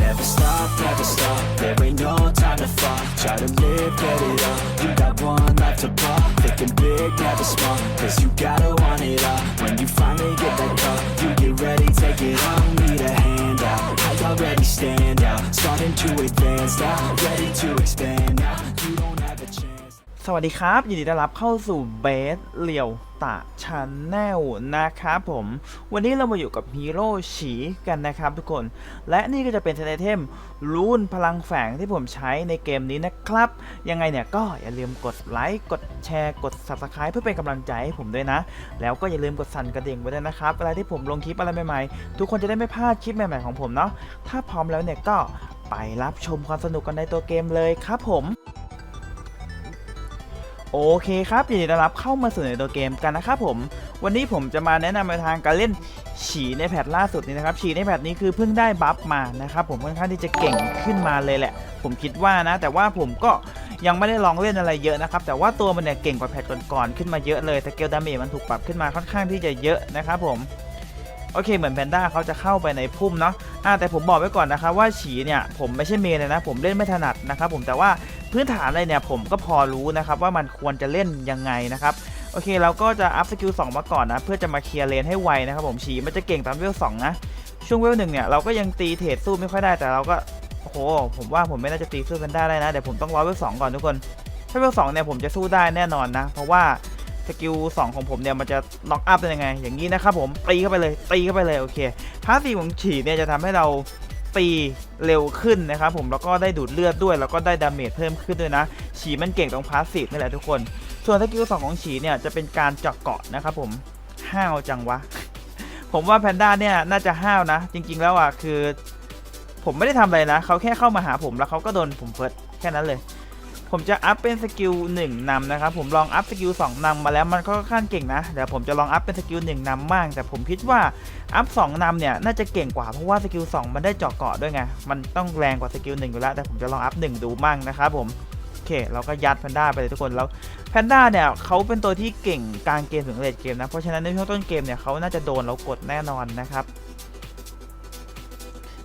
Never stop, never stop. There ain't no time to fall. Try to live, get it up. You got one life to pop. Thinking big, never small. Cause you gotta want it all. When you finally get that call, you get ready, take it on. Need a hand out. I already stand out. Starting to advance now. Ready to expand now. สวัสดีครับ ยินดีต้อนรับเข้าสู่เบสเลียวตะชันแนลนะครับผม วันนี้เรามาอยู่กับฮีโร่ฉีกันนะครับทุกคน และนี่ก็จะเป็นเซนเทมรูนพลังแฝงที่ผมใช้ในเกมนี้นะครับ ยังไงเนี่ยก็อย่าลืมกดไลค์กดแชร์กด subscribe เพื่อเป็นกำลังใจให้ผมด้วยนะ แล้วก็อย่าลืมกดสั่นกระดิ่งไว้ด้วยนะครับเวลาที่ผมลงคลิปอะไรใหม่ๆ ทุกคนจะได้ไม่พลาดคลิปใหม่ ๆของผมเนาะถ้าพร้อมแล้วเนี่ยก็ไปรับชมความสนุกกันในตัวเกมเลยครับผม โอเคครับยินดีต้อนรับเข้ามาสู่ในตัวเกมกันนะครับผม วันนี้ผมจะมาแนะนำในทางการเล่นฉีในแพทล่าสุดนี้นะครับฉีในแพทนี้คือเพิ่งได้บัฟมานะครับผมค่อนข้างที่จะเก่งขึ้นมาเลยแหละ ผมคิดว่านะ แต่ว่าผมก็ยังไม่ได้ลองเล่นอะไรเยอะนะครับแต่ว่าตัวมันเนี่ยเก่งกว่าแพทก่อนๆขึ้นมาเยอะเลยสเกลดาเมจมันถูกปรับขึ้นมาค่อนข้างที่จะเยอะนะครับผมโอเคเหมือนแพนด้าเขาจะเข้าไปในพุ่มเนาะอ่าแต่ผมบอกไว้ก่อนนะครับว่าฉีเนี่ยผมไม่ใช่เมนเลยนะ ผมเล่นไม่ถนัดนะครับผมแต่ว่า พื้นฐานอะไรเนี่ยผมก็พอรู้นะครับว่ามันควรจะเล่นยังไงนะครับโอเคเราก็จะอัพสกิล2มาก่อนนะเพื่อจะมาเคลียร์เลนให้ไวนะครับผมฉีมันจะเก่งตอนเวล2นะช่วงเวลหนึ่งเนี่ยเราก็ยังตีเทรดสู้ไม่ค่อยได้แต่เราก็โอ้โหผมว่าผมไม่น่าจะตีสู้แพนได้าได้นะเดี๋ยวผมต้องรอเวล2ก่อนทุกคนถ้าเวล2เนี่ยผมจะสู้ได้แน่นอนนะ เพราะว่าสกิล2ของผมเนี่ยมันจะล็อกอัพได้ยังไง อย่างนี้นะครับผมตีเข้าไปเลยตีเข้าไปเลยโอเคพาสีของฉีเนี่ยจะทำให้เรา ตีเร็วขึ้นนะครับผมแล้วก็ได้ดูดเลือดด้วย แล้วก็ได้ดาเมจเพิ่มขึ้นด้วยนะฉีมันเก่งตรงพาสซีฟนี่แหละทุกคน ส่วนสกิลสองของฉีเนี่ยจะเป็นการเจาะเกาะนะครับผมห้าวจังวะ ผมว่าแพนด้าเนี่ยน่าจะห้าวนะ จริง ๆ แล้วอะคือ ผมไม่ได้ทำอะไรนะเขาแค่เข้ามาหาผมแล้วเขาก็โดนผมเฟิร์สแค่นั้นเลย ผมจะอัพเป็นสกิล1นำนะครับผมลองอัพสกิล2นำมาแล้วมันก็ค่อนข้างเก่งนะเดี๋ยวผมจะลองอัพเป็นสกิล1นำบ้างแต่ผมคิดว่าอัพ2นำเนี่ยน่าจะเก่งกว่าเพราะว่าสกิล2มันได้เจาะเกาะด้วยไงมันต้องแรงกว่าสกิล1อยู่แล้วแต่ผมจะลองอัพ1ดูมั่งนะครับผมโอเคเราก็ยัดแพนด้าไปเลยทุกคนแล้วแพนด้าเนี่ยเขาเป็นตัวที่เก่งกลางเกมถึงเลดเกมนะเพราะฉะนั้นในช่วงต้นเกมเนี่ยเขาน่าจะโดนเรากดแน่นอนนะครับ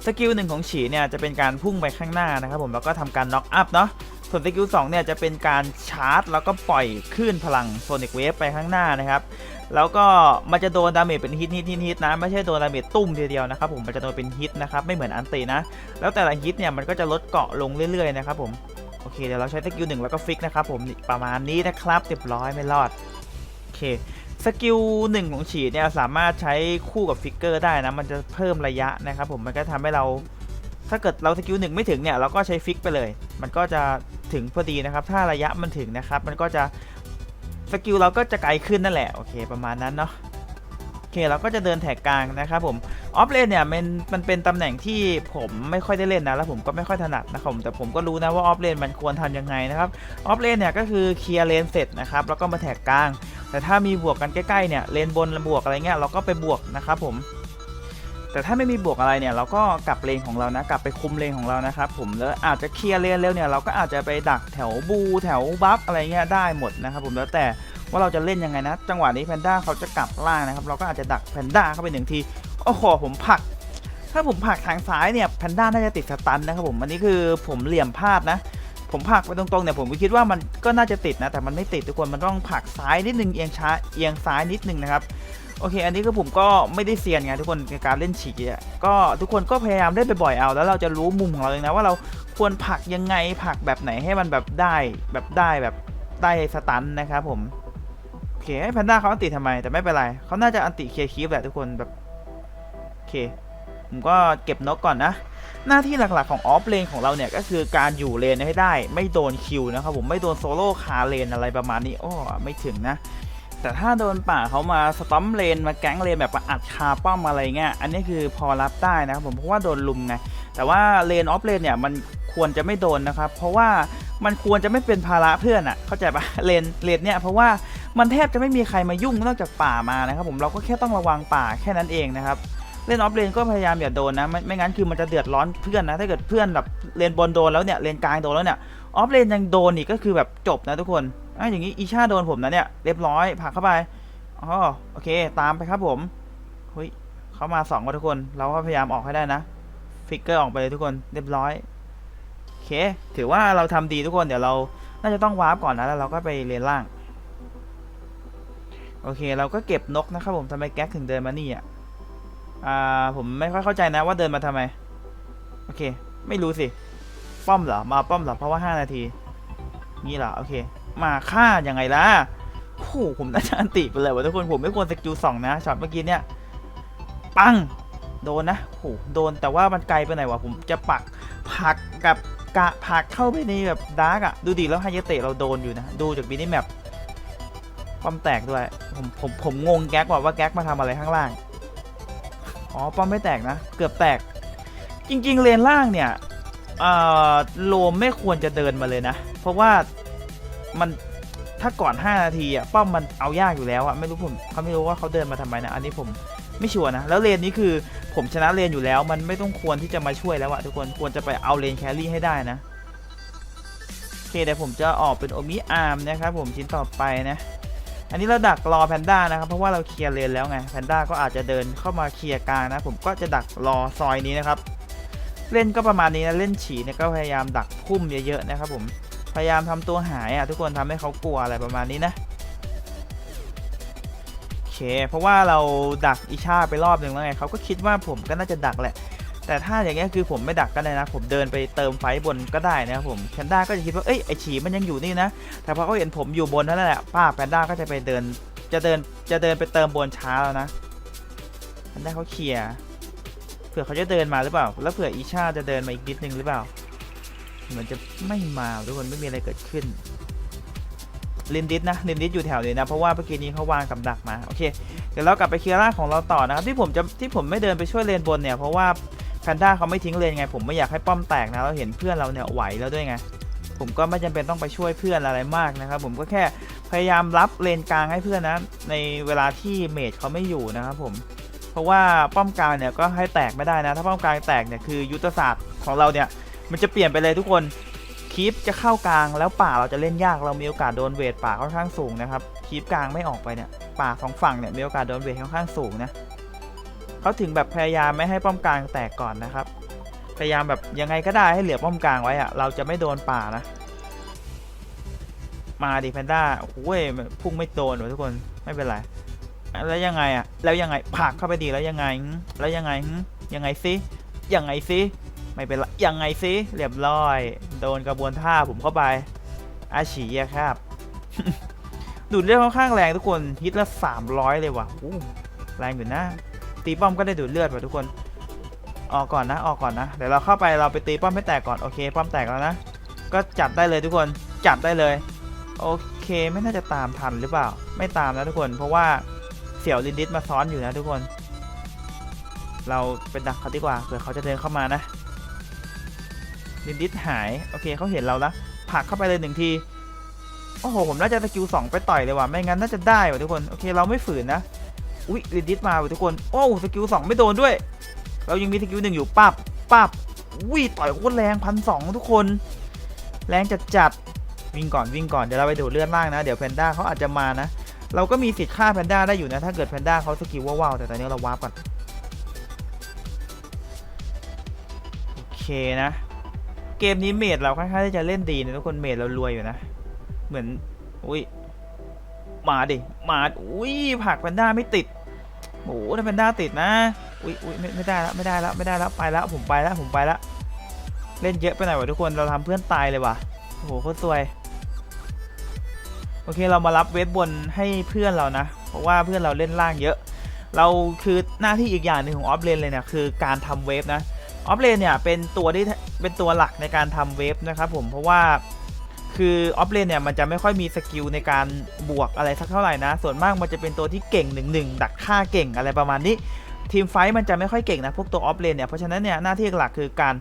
สกิลหนึ่งของฉีเนี่ยจะเป็นการพุ่งไปข้างหน้านะครับผมแล้วก็ทำการน็อกอัพเนาะ ส่วนสกิล2เนี่ยจะเป็นการชาร์จ แล้วก็ปล่อยคลื่นพลังโซนิกเวฟไปข้างหน้านะครับ แล้วก็มันจะโดนดาเมจเป็นฮิตฮิตฮิตฮิตนะ ไม่ใช่โดนดาเมจตุ้มทีเดียวนะครับผมมันจะโดนเป็นฮิตนะครับ ไม่เหมือนอันตีนะ แล้วแต่ละฮิตเนี่ยมันก็จะลดเกาะลงเรื่อยๆนะครับผมโอเคเดี๋ยวเราใช้สกิลหนึ่งแล้วก็ฟิกนะครับผมประมาณนี้นะครับเรียบร้อยไม่รอดโอเคสกิลหนึ่งของฉีดเนี่ยสามารถใช้คู่กับฟิกเกอร์ได้นะ มันจะเพิ่มระยะนะครับผมมันก็ทำให้เรา ถ้าเกิดเราสกิลหนึ่งไม่ถึงเนี่ยเราก็ใช้ฟิกไปเลย มันก็จะถึงพอดีนะครับ ถ้าระยะมันถึงนะครับ มันก็จะสกิลเราก็จะไกลขึ้นนั่นแหละ โอเค ประมาณนั้นเนาะโอเคเราก็จะเดินแถกกลางนะครับผมออฟเลนเนี่ยมันมันเป็นตำแหน่งที่ผมไม่ค่อยได้เล่นนะแล้วผมก็ไม่ค่อยถนัดนะครับผมแต่ผมก็รู้นะว่าออฟเลนมันควรทำยังไงนะครับออฟเลนเนี่ยก็คือเคลียร์เลนเสร็จนะครับแล้วก็มาแถกกลาง แต่ถ้ามีบวกกันใกล้ๆเนี่ยเลนบนบวกอะไรเงี้ยเราก็ไปบวกนะครับผม แต่ถ้าไม่มีบวกอะไรเนี่ยเราก็กลับเลนของเรานะกลับไปคุมเลนของเรานะครับผมแล้วอาจจะเคลียร์เลนเร็วเนี่ยเราก็อาจจะไปดักแถวบูแถวบัฟอะไรเงี้ยได้หมดนะครับผมแล้วแต่ว่าเราจะเล่นยังไงนะ จังหวะนี้แพนด้าเขาจะกลับล่างนะครับเราก็อาจจะดักแพนด้าเข้าไปหนึ่งทีโอ้โหผมผัก ถ้าผมผักทางซ้ายเนี่ยแพนด้าน่าจะติดสตันนะครับผมอันนี้คือผมเหลี่ยมพลาดนะผมผักไปตรงๆเนี่ยผมก็คิดว่ามันก็น่าจะติดนะแต่มันไม่ติดทุกคนมันต้องผักซ้ายนิดนึงเอียงช้าเอียงซ้ายนิดนึงนะครับ โอเค อันนี้ก็ผมก็ไม่ได้เซียนไงทุกคนในการเล่นฉีกอะก็ทุกคนก็พยายามเล่นบ่อยๆเอา แล้วเราจะรู้มุมของเราเองนะว่าเราควรผักยังไงผักแบบไหนให้มันแบบได้แบบได้แบบได้สตันนะครับผมโอเคให้แพนด้าเขาอันติทำไมแต่ไม่เป็นไรเขาน่าจะอันติเคลียร์คีฟแหละทุกคนแบบโอเค ผมก็เก็บนกก่อนนะหน้าที่หลักๆของออฟเลนของเราเนี่ยก็คือการอยู่เลนให้ได้ ไม่โดนคิวนะครับผมไม่โดนโซโล่คาเลนอะไรประมาณนี้อ้ไม่ถึงนะ แต่ถ้าโดนป่าเขามาสตอมเลนมาแก๊งเลนแบบมาอัดคาป้อมอะไรเงี้ยอันนี้คือพอรับได้นะครับผมเพราะว่าโดนลุมไงแต่ว่าเลนออฟเลนเนี่ยมันควรจะไม่โดนนะครับ เพราะว่ามันควรจะไม่เป็นภาระเพื่อนอะเข้าใจปะเลนเลนเนี่ยเพราะว่ามันแทบจะไม่มีใครมายุ่งนอกจากป่ามานะครับผมเราก็แค่ต้องระวังป่าแค่นั้นเองนะครับเล่นออฟเลนก็พยายามอย่าโดนนะไม่ไม่งั้นคือมันจะเดือดร้อนเพื่อนนะถ้าเกิดเพื่อนแบบเลนบนโดนแล้วเนี่ยเลนกลางโดนแล้วเนี่ยออฟเลนยังโดนอีกก็คือแบบจบนะทุกคน อะอย่างนี้อีชาโดนผมนะเนี่ยเรียบร้อยผักเข้าไปอ๋อโอเค ตามไปครับผมเฮ้ยเข้ามาสองคนทุกคน เราก็พยายามออกให้ได้นะ ฟิกเกอร์ออกไปเลยทุกคนเรียบร้อยโอเค ถือว่าเราทำดีทุกคนเดี๋ยวเราน่าจะต้องวาร์ปก่อนนะแล้วเราก็ไปเลนล่าง โอเค เราก็เก็บนกนะครับผมทำไมแก๊กถึงเดินมานี่อะอ่าผมไม่ค่อยเข้าใจนะว่าเดินมาทำไม โอเค ไม่รู้สิ ป้อมเหรอ มาป้อมเหรอ เพราะว่า 5 นาที นี่เหรอ โอเค มาฆ่ายังไงล่ะโอ้โหผมน่าจะอันติไปเลยวะทุกคนผมไม่ควรสกิลสองนะช็อตเมื่อกี้เนี่ยปังโดนนะโอ้โหโดนแต่ว่ามันไกลไปไหนวะผมจะปักผักกับกะผักเข้าไปในแบบดาร์กอะดูดิแล้วไฮยเตะเราโดนอยู่นะ ดูจากบินี่แมปป้อมแตกด้วย ผมผมผมงงแก๊กว่าว่าแก๊กมาทำอะไรข้างล่าง อ๋อป้อมไม่แตกนะ เกือบแตก จริง ๆ เลนล่างเนี่ยเอ่อโลมไม่ควรจะเดินมาเลยนะ เพราะว่า มันถ้าก่อน 5 นาทีอะป้อมมันเอายากอยู่แล้วอะไม่รู้ผมเขาไม่รู้ว่าเขาเดินมาทำไมนะอันนี้ผมไม่ชัวร์นะแล้วเลนนี้คือผมชนะเลนอยู่แล้ว มันไม่ต้องควรที่จะมาช่วยแล้วอะทุกคนควรจะไปเอาเลนแครี่ให้ได้นะโอเคเดี๋ยวผมจะออกเป็นโอมิอาร์มนะครับผมชิ้นต่อไปนะอันนี้เราดักรอแพนด้านะครับเพราะว่าเราเคลียร์เลนแล้วไงแพนด้าก็อาจจะเดินเข้ามาเคลียร์กลางนะ ผมก็จะดักรอซอยนี้นะครับ เล่นก็ประมาณนี้นะเล่นฉีเนี่ยก็พยายามดักพุ่มเยอะๆนะครับผม พยายามทำตัวหายอะทุกคนทำให้เขากลัวอะไรประมาณนี้นะโอเคเพราะว่าเราดักอิชาไปรอบหนึ่งแล้วไงเขาก็คิดว่าผมก็น่าจะดักแหละ แต่ถ้าอย่างเงี้ยคือผมไม่ดักก็ได้นะ ผมเดินไปเติมไฟบนก็ได้นะครับผมแพนด้าก็จะคิดว่าเอ้ยไอฉีมันยังอยู่นี่นะ แต่พอเขาเห็นผมอยู่บนนั่นแหละป้าแพนด้าก็จะไปเดินจะเดินจะเดินไปเติมบนช้าแล้วนะแพนด้าเขาเคลียร์เผื่อเขาจะเดินมาหรือเปล่า แล้วเผื่ออิชาจะเดินมาอีกนิดนึงหรือเปล่า เหมือนจะไม่มาทุกคนไม่มีอะไรเกิดขึ้นลินดิสนะลินดิสอยู่แถวนี้นะ เพราะว่าเมื่อกี้นี้เขาวางกับดักมา โอเค เดี๋ยวเรากลับไปเคลียร์ร่างของเราต่อนะครับ ที่ผมจะที่ผมไม่เดินไปช่วยเลนบนเนี่ย เพราะว่าแพนด้าเขาไม่ทิ้งเลนไง ผมไม่อยากให้ป้อมแตกนะ เราเห็นเพื่อนเราเนี่ยไหวแล้วด้วยไง ผมก็ไม่จำเป็นต้องไปช่วยเพื่อนอะไรมากนะครับ ผมก็แค่พยายามรับเลนกลางให้เพื่อนนะ ในเวลาที่เมจเขาไม่อยู่นะครับผม เพราะว่าป้อมกลางเนี่ยก็ให้แตกไม่ได้นะ ถ้าป้อมกลางแตกเนี่ยคือยุทธศาสตร์ของเราเนี่ย มันจะเปลี่ยนไปเลยทุกคนคีปจะเข้ากลางแล้วป่าเราจะเล่นยากเรามีโอกาสโดนเวทป่าค่อนข้างสูงนะครับคีปกลางไม่ออกไปเนี่ยป่าสองฝั่งเนี่ยมีโอกาสโดนเวทค่อนข้างสูงนะเขาถึงแบบพยายามไม่ให้ป้อมกลางแตกก่อนนะครับ พยายามแบบยังไงก็ได้ให้เหลือป้อมกลางไว้อะเราจะไม่โดนป่านะ มาดิแพนด้าโอ้ยพุ่งไม่โดนหรอทุกคนไม่เป็นไรแล้วยังไงอะแล้วยังไงผลักเข้าไปดีแล้วยังไงแล้วยังไงยังไงซิยังไงซิ ไม่เป็นไรยังไงซิเรียบร้อย โดนกระบวนท่าผมเข้าไป อาฉีอะครับ ดูดเลือดค่อนข้างแรงทุกคนฮิตละ300เลยว่ะอู้แรงอยู่นะ ตีป้อมก็ได้ดูดเลือดว่ะทุกคน ออกก่อนนะ ออกก่อนนะ เดี๋ยวเราเข้าไปเราไปตีป้อมให้แตกก่อน โอเค ป้อมแตกแล้วนะ ก็จัดได้เลยทุกคน จัดได้เลย โอเค ไม่น่าจะตามทันหรือเปล่า ไม่ตามนะทุกคน เพราะว่าเสี่ยวลินดิสมาซ้อนอยู่นะทุกคน เราเป็นดักเขาดีกว่า เผื่อเขาจะเดินเข้ามานะ ลินดิสหาย โอเคเขาเห็นเราแล้วผักเข้าไปเลยหนึ่งที โอ้โห ผมน่าจะสกิลสองไปต่อยเลยว่ะ ไม่งั้นน่าจะได้ว่ะทุกคน โอเค เราไม่ฝืนนะ อุ๊ยลินดิสมาว่ะทุกคน โอ้สกิลสองไม่โดนด้วย เรายังมีสกิลหนึ่งอยู่ปับปับอุ้ยต่อยโคตรแรงพันสองทุกคน แรงจัดจัดวิ่งก่อนวิ่งก่อน เดี๋ยวเราไปดูเลือดล่างนะ เดี๋ยวแพนด้าเขาอาจจะมานะ เราก็มีสิทธิ์ฆ่าแพนด้าได้อยู่นะ ถ้าเกิดแพนด้าเขาสกิลว้าวแต่ตอนนี้เราวาร์ปก่อน โอเคนะ เกมนี้เมดเราค่อนข้างที่จะเล่นดีนะทุกคนเมดเรารวยอยู่นะ เหมือน อุ้ยมาดิมาอุ้ยผักแพนด้าไม่ติดโอ้โหถ้าแพนด้าติดนะ อุ้ยอุ้ยไม่ไม่ได้แล้วไม่ได้แล้วไม่ได้แล้วไปแล้วผมไปแล้วผมไปแล้วเล่นเยอะไปหน่อยวะทุกคนเราทำเพื่อนตายเลยว่ะโอ้โหโคตรซวยโอเคเรามารับเวฟบนให้เพื่อนเรานะ เพราะว่าเพื่อนเราเล่นล่างเยอะ เราคือหน้าที่อีกอย่างหนึ่งของออฟเลนเลยเนี่ยคือการทำเวฟนะ ออฟเลนเนี่ยเป็นตัวที่เป็นตัวหลักในการทำเวฟนะครับผมเพราะว่าคือออฟเลนเนี่ยมันจะไม่ค่อยมีสกิลในการบวกอะไรสักเท่าไหร่นะ ส่วนมากมันจะเป็นตัวที่เก่งหนึ่งหนึ่งดักฆ่าเก่งอะไรประมาณนี้ทีมไฟมันจะไม่ค่อยเก่งนะพวกตัวออฟเลนเนี่ยเพราะฉะนั้นเนี่ยหน้าที่หลักคือการ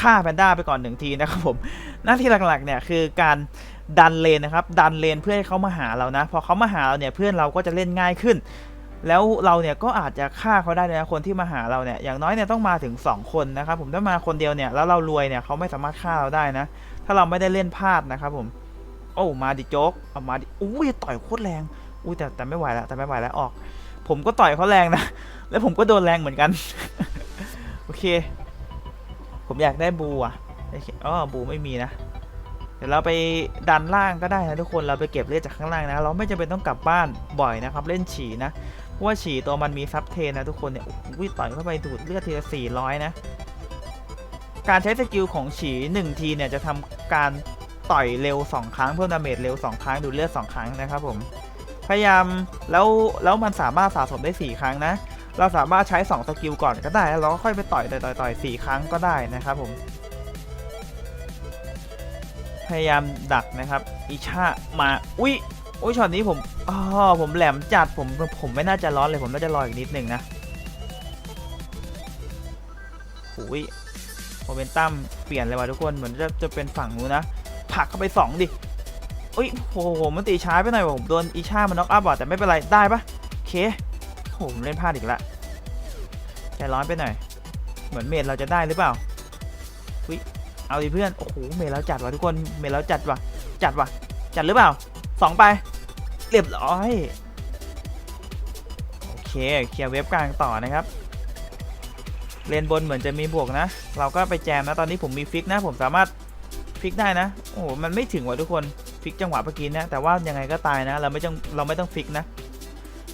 ฆ่าแพนด้าไปก่อนหนึ่งทีนะครับผมหน้าที่หลักๆเนี่ยคือการดันเลนนะครับดันเลนเพื่อให้เขามาหาเรานะ พอเขามาหาเราเนี่ยเพื่อนเราก็จะเล่นง่ายขึ้น แล้วเราเนี่ยก็อาจจะฆ่าเขาได้นะคนที่มาหาเราเนี่ยอย่างน้อยเนี่ยต้องมาถึง 2 คนนะครับผมถ้ามาคนเดียวเนี่ยแล้วเรารวยเนี่ยเขาไม่สามารถฆ่าเราได้นะ ถ้าเราไม่ได้เล่นพลาดนะครับผมโอ้มาดิโจ๊กเอามาดิอุ้ยต่อยโคตรแรงอุ้ยแต่แต่ไม่ไหวแล้วแต่ไม่ไหวแล้วออก ผมก็ต่อยเขาแรงนะแล้วผมก็โดนแรงเหมือนกัน โอเค ผมอยากได้บูอะอ๋อบูไม่มีนะ เดี๋ยวเราไปดันล่างก็ได้นะทุกคนเราไปเก็บเลือดจากข้างล่างนะ เราไม่จำเป็นต้องกลับบ้านบ่อยนะครับ เล่นฉี่นะเพราะว่าฉี่ตัวมันมีซับเทนนะทุกคนเนี่ยอุ้ยต่อยเข้าไปดูดเลือดทีละ400นะ การใช้สกิลของฉี่1ทีเนี่ยจะทำการต่อยเร็ว 2 ครั้งเพิ่มดาเมจเร็ว 2 ครั้งดูดเลือด 2 ครั้งนะครับผมพยายามแล้วแล้วมันสามารถสะสมได้ 4 ครั้งนะ เราสามารถใช้ 2 สกิลก่อนก็ได้ แล้วเราก็ค่อยไปต่อยต่อยต่อยต่อยสี่ครั้งก็ได้นะครับผม พยายามดักนะครับอิชามาอุ้ยอุ้ยช็อตนี้ผมอ๋อผมแหลมจัดผมผมไม่น่าจะร้อนเลยผมน่าจะรออีกนิดหนึ่งนะอุ้ยโมเมนตัมเปลี่ยนเลยว่ะทุกคนเหมือนจะจะเป็นฝั่งนู้นนะผักเข้าไปสองดิอุ้ยโอ้โหมันตีช้าไปหน่อยวะผมโดนอิชามันน็อกอัพอะแต่ไม่เป็นไรได้ปะโอเคผมเล่นพลาดอีกละใจร้อนไปหน่อย เหมือนเมดเราจะได้หรือเปล่า เอาดิเพื่อน โอ้โห เมลแล้วจัดว่ะทุกคน เมลแล้วจัดว่ะ จัดว่ะ จัดหรือเปล่าสองไป เรียบร้อย โอเค เคลียร์เว็บกลางต่อนะครับ เลนบนเหมือนจะมีบวกนะ เราก็ไปแจมนะ ตอนนี้ผมมีฟิกนะ ผมสามารถฟิกได้นะ โอ้โห มันไม่ถึงว่ะทุกคน ฟิกจังหวะเมื่อกี้นะ แต่ว่ายังไงก็ตายนะ เราไม่ต้อง เราไม่ต้องฟิกนะ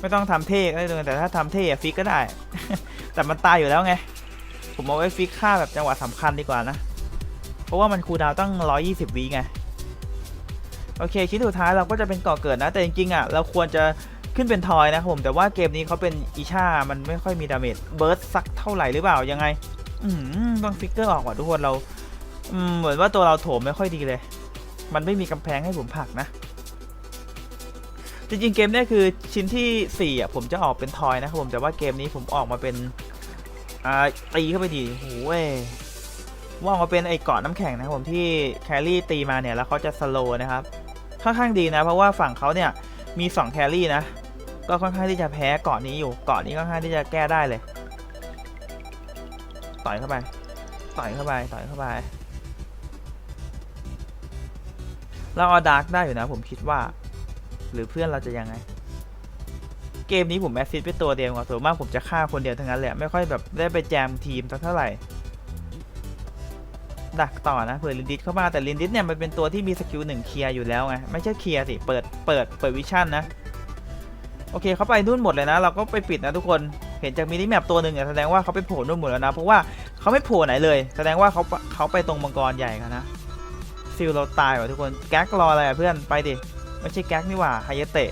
ไม่ต้องทำเท่ก็ได้เลยแต่ถ้าทำเท่อะฟิกก็ได้ แต่มันตายอยู่แล้วไง ผมเอาไว้ฟิกค่าแบบจังหวะสำคัญดีกว่านะ เพราะว่ามันคูลดาวน์ตั้ง 120วิไง โอเค ชิ้นสุดท้ายเราก็จะเป็นก่อเกิดนะ แต่จริงๆอะ เราควรจะขึ้นเป็นทอยนะครับผม แต่ว่าเกมนี้เขาเป็นอิชามันไม่ค่อยมีดาเมจเบิร์ดสักเท่าไหร่หรือเปล่า ยังไง อืมต้องฟิกเกอร์ออกว่ะทุกคนเราอืมเหมือนว่าตัวเราโถมไม่ค่อยดีเลย มันไม่มีกำแพงให้ผมผักนะ จริงๆเกมนี้คือชิ้นที่4อะผมจะออกเป็นทอยนะครับผม แต่ว่าเกมนี้ผมออกมาเป็นอ่าตีเข้าไปดีโอ้ย ว่าออกมาเป็นไอ้เกาะน้ำแข็งนะครับผมที่แครี่ตีมาเนี่ยแล้วเขาจะสโลนะครับค่อนข้างดีนะ เพราะว่าฝั่งเขาเนี่ยมี2แครี่นะก็ค่อนข้างที่จะแพ้เกาะนี้อยู่เกาะนี้ค่อนข้างที่จะแก้ได้เลย ต่อยเข้าไป ต่อยเข้าไปต่อยเข้าไปเราเอาดาร์กได้อยู่นะผมคิดว่า หรือเพื่อนเราจะยังไง เกมนี้ผมแอสซิสไปตัวเดียวกว่าส่วนมากผมจะฆ่าคนเดียวทั้งนั้นแหละไม่ค่อยแบบได้ไปแจมทีมสักเท่าไหร่ ดักต่อนะเผื่อลินดิสเข้ามาแต่ลินดิสเนี่ยมันเป็นตัวที่มีสกิลหนึ่งเคลียร์อยู่แล้วไงไม่ใช่เคลียร์สิเปิดเปิดเปิดวิชั่นนะโอเคเขาไปนู่นหมดเลยนะ เราก็ไปปิดนะทุกคนเห็นจากมินิแมปตัวหนึ่งแสดงว่าเขาไปโผล่นู่นหมดแล้วนะเพราะว่าเขาไม่โผล่ไหนเลย แสดงว่าเขาเขาไปตรงมังกรใหญ่กันนะฟิลเราตายว่ะทุกคนแก๊กรออะไรอะเพื่อนไปดิไม่ใช่แก๊กนี่หว่าไฮยเตะ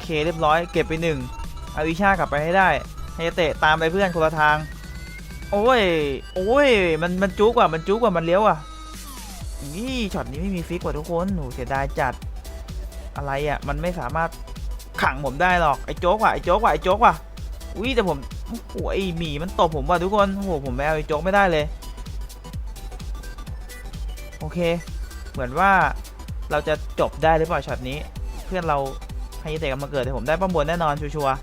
เคเรียบร้อยเก็บไปหนึ่งเอาวิชากลับไปให้ได้ไฮยเตะตามไปเพื่อนคนละทาง โอ้ย โอ้ย มันมันจุกว่ะมันจุกว่ะมันเลี้ยวอะนี่ช็อตนี้ไม่มีฟิกว่ะทุกคนหนูเสียดายจัด อะไรอะ มันไม่สามารถขังผมได้หรอก ไอ้โจ๊กว่ะ ไอ้โจ๊กว่ะ ไอ้โจ๊กว่ะ อุ้ยแต่ผมโอ้โหมีมันตบผมว่ะทุกคน โอ้โห ผมไม่เอาไอ้โจ๊กไม่ได้เลย โอเค เหมือนว่าเราจะจบได้หรือเปล่าช็อตนี้ เพื่อนเราให้เตะกันมาเกิดแต่ผมได้ป้อมบนแน่นอนชัวร์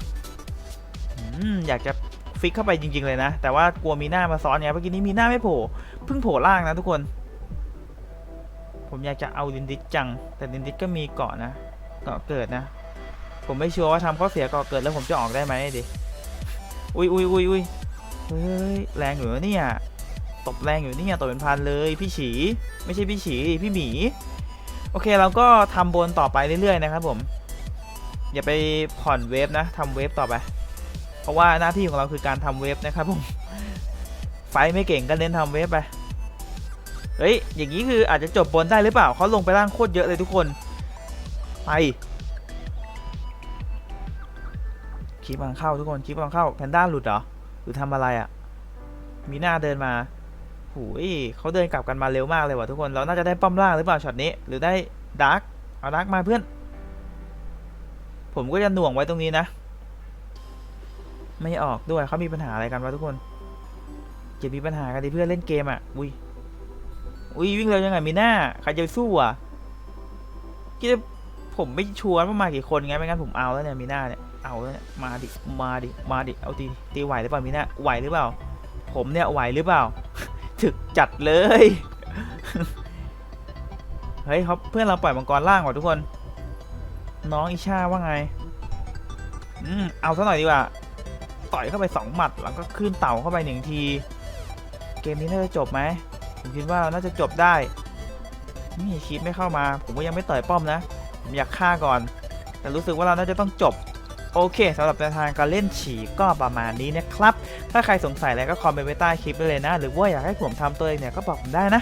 อยากจะ ฟิกเข้าไปจริง ๆ เลยนะ แต่ว่ากลัวมีหน้ามาซ้อนไงเมื่อกี้นี้มีหน้าไม่โผล่เพิ่งโผล่ล่างนะทุกคน ผมอยากจะเอาลินดิสจัง แต่ลินดิสก็มีเกาะนะเกาะเกิดนะ ผมไม่ชัวร์ว่าทำข้อเสียเกาะเกิดแล้วผมจะออกได้ไหมดิอุ้ยอุ้ยอุ้ยอุ้ยเฮ้ยแรงอยู่นะเนี่ยตบแรงอยู่เนี่ยตบเป็นพันเลยพี่ฉีไม่ใช่พี่ฉีพี่หมีโอเคเราก็ทำบนต่อไปเรื่อยๆนะครับผม อย่าไปผ่อนเวฟนะทำเวฟต่อไป ราะว่าหน้าที่ของเราคือการทำเว็บนะครับผมไฟไม่เก่งก็เน้นทำเว็บไปเฮ้ยอย่างนี้คืออาจจะจบบนได้หรือเปล่าเขาลงไปล่างโคตรเยอะเลยทุกคนไปคลิปกำลังเข้าทุกคนคลิปกำลังเข้าแพนด้าหลุดเหรอหรือทำอะไรอะ่ะ มีหน้าเดินมาหูยเขาเดินกลับกันมาเร็วมากเลยว่ะทุกคนเราน่าจะได้ป้อมล่างหรือเปล่าช็อตนี้หรือได้ดาร์กเอาดาร์กมาเพื่อน ผมก็จะหน่วงไว้ตรงนี้นะ ไม่ออกด้วยเขามีปัญหาอะไรกันวะทุกคนจะมีปัญหากันดิเพื่อนเล่นเกมอะ อุ้ย อุ้ยวิ่งเร็วยังไงมีหน้าใครจะไปสู้อะคิดว่าผมไม่ชัวร์ว่ามากี่คนไงไม่งั้นผมเอาแล้วเนี่ยมีหน้าเนี่ยเอาแล้วเนี่ยมาดิมาดิมาดิเอาตีตีไหวหรือเปล่ามีหน้าไหวหรือเปล่า ผมเนี่ยไหวหรือเปล่า ถึกจัดเลยเฮ้ยเขาเพื่อนเราปล่อยมังกรล่างว่ะทุกคน น้องอิชาว่าไง อืมเอาซะหน่อยดีกว่า ต่อยเข้าไปสองหมัด แล้วก็ขึ้นเต่าเข้าไปหนึ่งที เกมนี้น่าจะจบไหมผมคิดว่าน่าจะจบได้ นี่คีปไม่เข้ามา ผมก็ยังไม่ต่อยป้อมนะ ผมอยากฆ่าก่อน แต่รู้สึกว่าเราน่าจะต้องจบโอเคสำหรับแนวทางการเล่นฉีก็ประมาณนี้นะครับ ถ้าใครสงสัยอะไรก็คอมเมนต์ไว้ใต้คลิปได้เลยนะ หรือว่าอยากให้ผมทำตัวเองเนี่ยก็บอกผมได้นะ